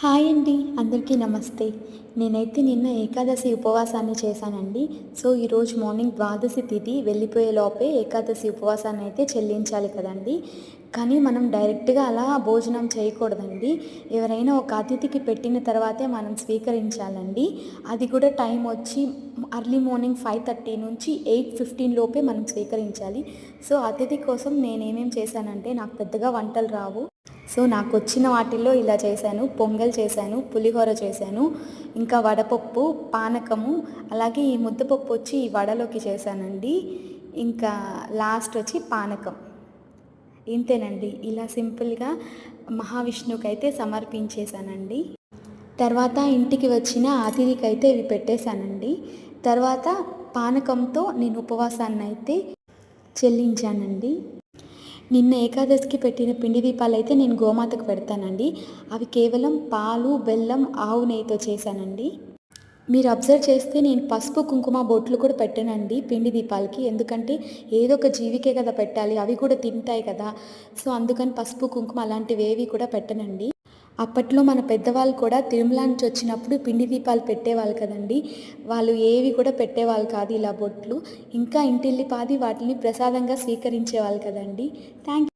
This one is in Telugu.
హాయ్ అండి అందరికీ నమస్తే. నేనైతే నిన్న ఏకాదశి ఉపవాసాన్ని చేశానండి. సో ఈరోజు మార్నింగ్ ద్వాదశి తిథి వెళ్ళిపోయే లోపే ఏకాదశి ఉపవాసాన్ని అయితే చెల్లించాలి కదండి. కానీ మనం డైరెక్ట్గా అలా భోజనం చేయకూడదండి. ఎవరైనా ఒక అతిథికి పెట్టిన తర్వాతే మనం స్వీకరించాలండి. అది కూడా టైం వచ్చి అర్లీ మార్నింగ్ ఫైవ్ థర్టీ నుంచి ఎయిట్ ఫిఫ్టీన్ లోపే మనం స్వీకరించాలి. సో అతిథి కోసం నేనేమేం చేశానంటే నాకు పెద్దగా వంటలు రావు. సో నాకు వచ్చిన వాటిల్లో ఇలా చేశాను పొంగల్ చేశాను పులిహోర చేశాను ఇంకా వడపప్పు పానకము అలాగే ఈ ముద్దపప్పు వచ్చి ఈ వడలోకి చేశానండి. ఇంకా లాస్ట్ వచ్చి పానకం. ఇంతేనండి. ఇలా సింపుల్గా మహావిష్ణువుకి అయితే సమర్పించేశానండి. తర్వాత ఇంటికి వచ్చిన అతిథికి అయితే ఇవి పెట్టేశానండి. తర్వాత పానకంతో నేను ఉపవాసాన్ని అయితే చెల్లించానండి. నిన్న ఏకాదశికి పెట్టిన పిండి దీపాలు అయితే నేను గోమాతకు పెడతానండి. అవి కేవలం పాలు బెల్లం ఆవు నెయ్యితో చేశానండి. మీరు అబ్జర్వ్ చేస్తే నేను పసుపు కుంకుమ బొట్లు కూడా పెట్టానండి పిండి దీపాలకి. ఎందుకంటే ఏదో ఒక జీవికే కదా పెట్టాలి అవి కూడా తింటాయి కదా. సో అందుకని పసుపు కుంకుమ అలాంటివి ఏవి కూడా పెట్టనండి. అప్పట్లో మన పెద్దవాళ్ళు కూడా తిరుమల నుంచి వచ్చినప్పుడు పిండి దీపాలు పెట్టేవాళ్ళు కదండి. వాళ్ళు ఏవి కూడా పెట్టేవాళ్ళు కాదు ఇలా బొట్లు. ఇంకా ఇంటిల్లి పాది వాటిని ప్రసాదంగా స్వీకరించేవాళ్ళు కదండి. థ్యాంక్